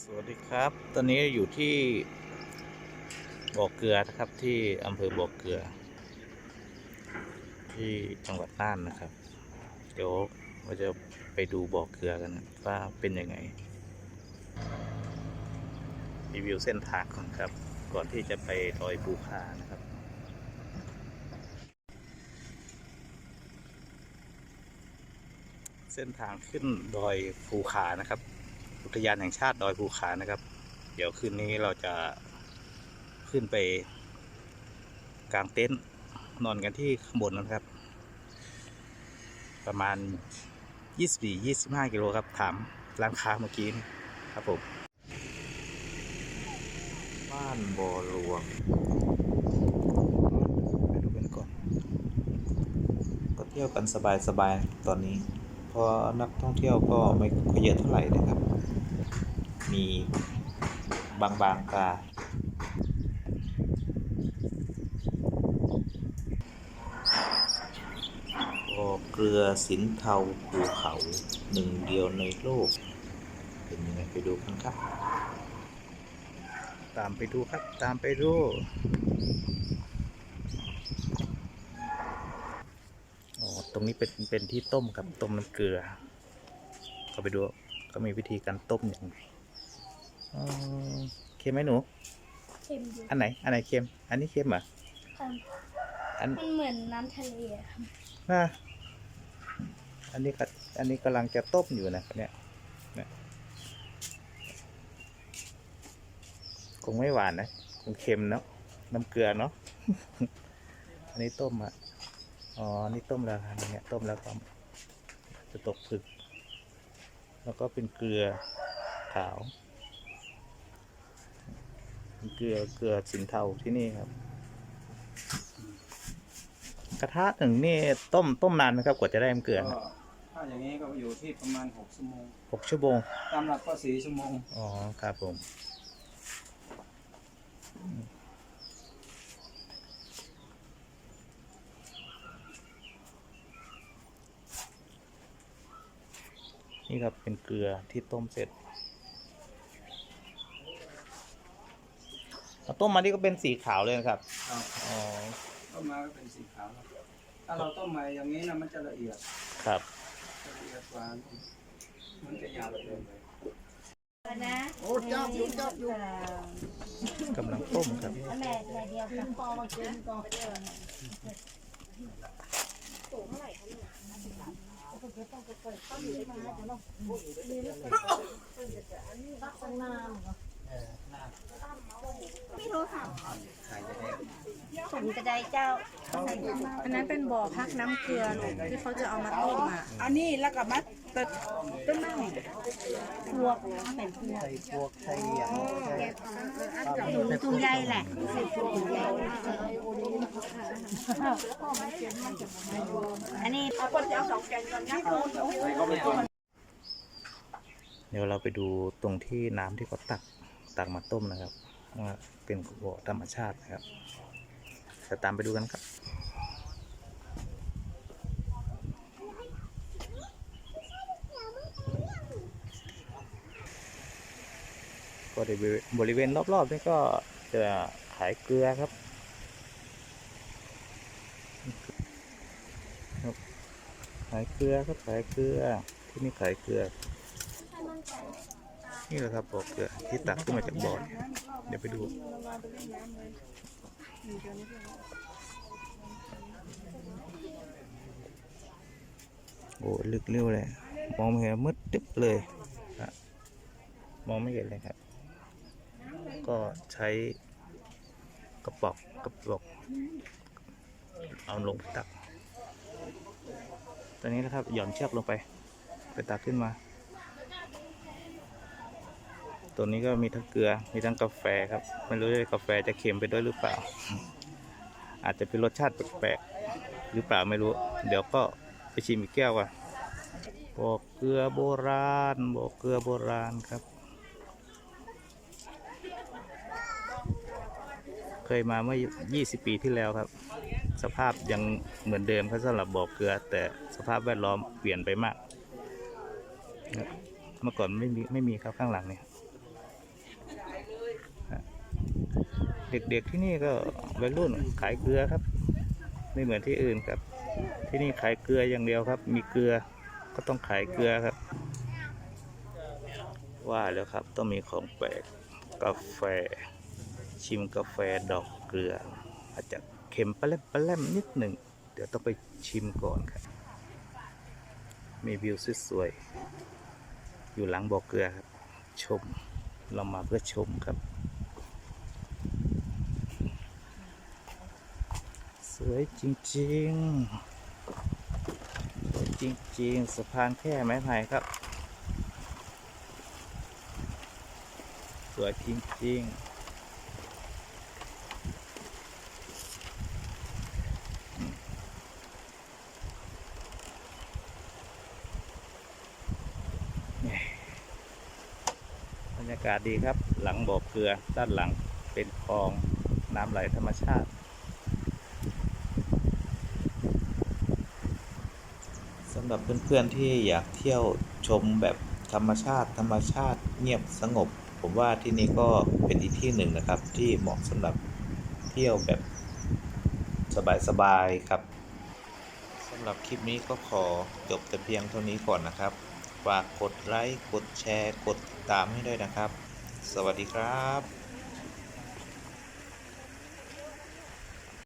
สวัสดีครับ ตอนนี้อยู่ที่บ่อเกลือนะครับที่อำเภอบ่อเกลือ ที่จังหวัดน่านนะครับ เดี๋ยวเราจะไปดูบ่อเกลือกันว่าเป็นยังไง รีวิวเส้นทางก่อนครับ ก่อนที่จะไปดอยภูคานะครับเส้นทางขึ้นดอยภูคานะครับ อุทยานแห่งชาติดอยภูคานะครับ เดี๋ยวคืนนี้เราจะขึ้นไปกางเต็นท์นอนกันที่ข้างบนนะครับ ประมาณ 24-25 กิโลครับถามร้านค้าเมื่อกี้นี่ครับผมบ้านบ่อหลวงไปดูกันก่อน ก็เที่ยวกันสบายๆตอนนี้ เพราะนักท่องเที่ยวก็ไม่ค่อยเยอะเท่าไหร่นะครับ มีบางบางๆตาบ่อเกลือสินเทาภูเขาหนึ่งเดียวในโลก เป็นยังไงไปดูกันครับ ตามไปดูครับ ตามไปดูอ๋อตรงนี้เป็นเป็นที่ต้มครับต้มน้ำเกลือ ก็ไปดูก็มีวิธีการต้มอย่างไร เค็มไหมหนู เค็มอยู่อันไหน อันไหนเค็ม อันนี้เค็มเหรอค่ะอันมันเหมือนน้ำทะเลอะค่ะน่าอันนี้ก็อันนี้กำลังจะต้มอยู่นะเนี่ยเนี่ยคงไม่หวานนะ คงเค็มเนาะ น้ำเกลือเนาะ อันนี้ต้มอะ อ๋ออันนี่ต้มแล้วครับเนี่ยต้มแล้วก็จะตกผึก แล้วก็เป็นเกลือขาว เป็นเกลือเกลือสินเทาที่นี่ครับ กระทะหนึ่งนี่ต้มต้มนานไหมครับกว่าจะได้น้ำเกลือก็ถ้าอย่างนี้ก็อยู่ที่ประมาณ6ชั่วโมงหกชั่วโมงตามหลักก็4ชั่วโมงอ๋อครับผมนี่ครับเป็นเกลือที่ต้มเสร็จ เอาต้มมานี่ก็เป็นสีขาวเลยนะครับครับอ๋อต้มมาก็เป็นสีขาวแล้วถ้าเราต้มมาอย่างนี้นะมันจะละเอียดครับละเอียดกว่ามันจะยาวเกินไปนะโอ้จับอยู่จับอยู่กำลังต้มครับแม่แม่เดียวกันพอมากินก่อน ผมจะได้เจ้า อันนั้นเป็นบ่อพักน้ำเกลือลูกที่เขาจะเอามาต้มอะอันนี้แล้วก็มัดตัดต้นไม้พวกเป็นพวกใส่พวกใส่ยางถุงถุงใหญ่แหละใส่ถุงใหญ่อันนี้คนจะเอาสองแกนก่อนนะคุณเดี๋ยวเราไปดูตรงที่น้ำที่เขาตักตักมาต้มนะครับว่า เป็นบ่อธรรมชาตินะครับจะตามไปดูกันครับก็บริเวณรอบๆนี่ก็จะขายเกลือครับ ขายเกลือครับขายเกลือที่นี่ขายเกลือ นี่แหละครับบ่อเกลือที่ตักขึ้นมาจากบ่อเนี่ยเดี๋ยวไปดูโอ้ลึกเร็วเลยมองไม่เห็นมืดตึ๊บเลยอะมองไม่เห็นเลยครับ ก็ใช้กระป๋องกระป๋องเอาลงไปตัก ตอนนี้นะครับหย่อนเชือกลงไป ไปตักขึ้นมา ตัวนี้ก็มีทั้งเกลือ มีทั้งกาแฟครับ ไม่รู้ว่ากาแฟจะเค็มไปด้วยหรือเปล่า อาจจะเป็นรสชาติแปลกๆหรือเปล่าไม่รู้ เดี๋ยวก็ไปชิมอีกแก้วก่อนบอกเกลือโบราณบอกเกลือโบราณครับ เคยมาเมื่อ 20 ปีที่แล้วครับ สภาพยังเหมือนเดิมครับสำหรับบ่อเกลือ แต่สภาพแวดล้อมเปลี่ยนไปมาก เมื่อก่อนไม่มีไม่มีครับข้างหลังเนี่ย เด็กๆที่นี่ก็วัยรุ่นขายเกลือครับ ไม่เหมือนที่อื่นครับ ที่นี่ขายเกลืออย่างเดียวครับ มีเกลือก็ต้องขายเกลือครับ ว่าแล้วครับต้องมีของแปลกกาแฟ ชิมกาแฟดอกเกลือ อาจจะเค็มปลาแลมปลาแลมนิดหนึ่งเดี๋ยวต้องไปชิมก่อนครับ มีวิวสวยๆอยู่หลังบ่อเกลือครับ ชมเรามาเพื่อชมครับ สวยจริงๆ สวยจริงๆสะพานแค่ไม้ไผ่ครับ สวยจริงๆบรรยากาศดีครับ หลังบ่อเกลือด้านหลังเป็นคลองน้ำไหลธรรมชาติ สำหรับเพื่อนๆที่อยากเที่ยวชมแบบธรรมชาติ ธรรมชาติเงียบสงบ ผมว่าที่นี่ก็เป็นอีกที่หนึ่งนะครับ ที่เหมาะสำหรับเที่ยวแบบสบายๆครับสำหรับคลิปนี้ก็ขอจบแต่เพียงเท่านี้ก่อนนะครับฝากกดไลค์กดแชร์ กดติดตามให้ด้วยนะครับ สวัสดีครับ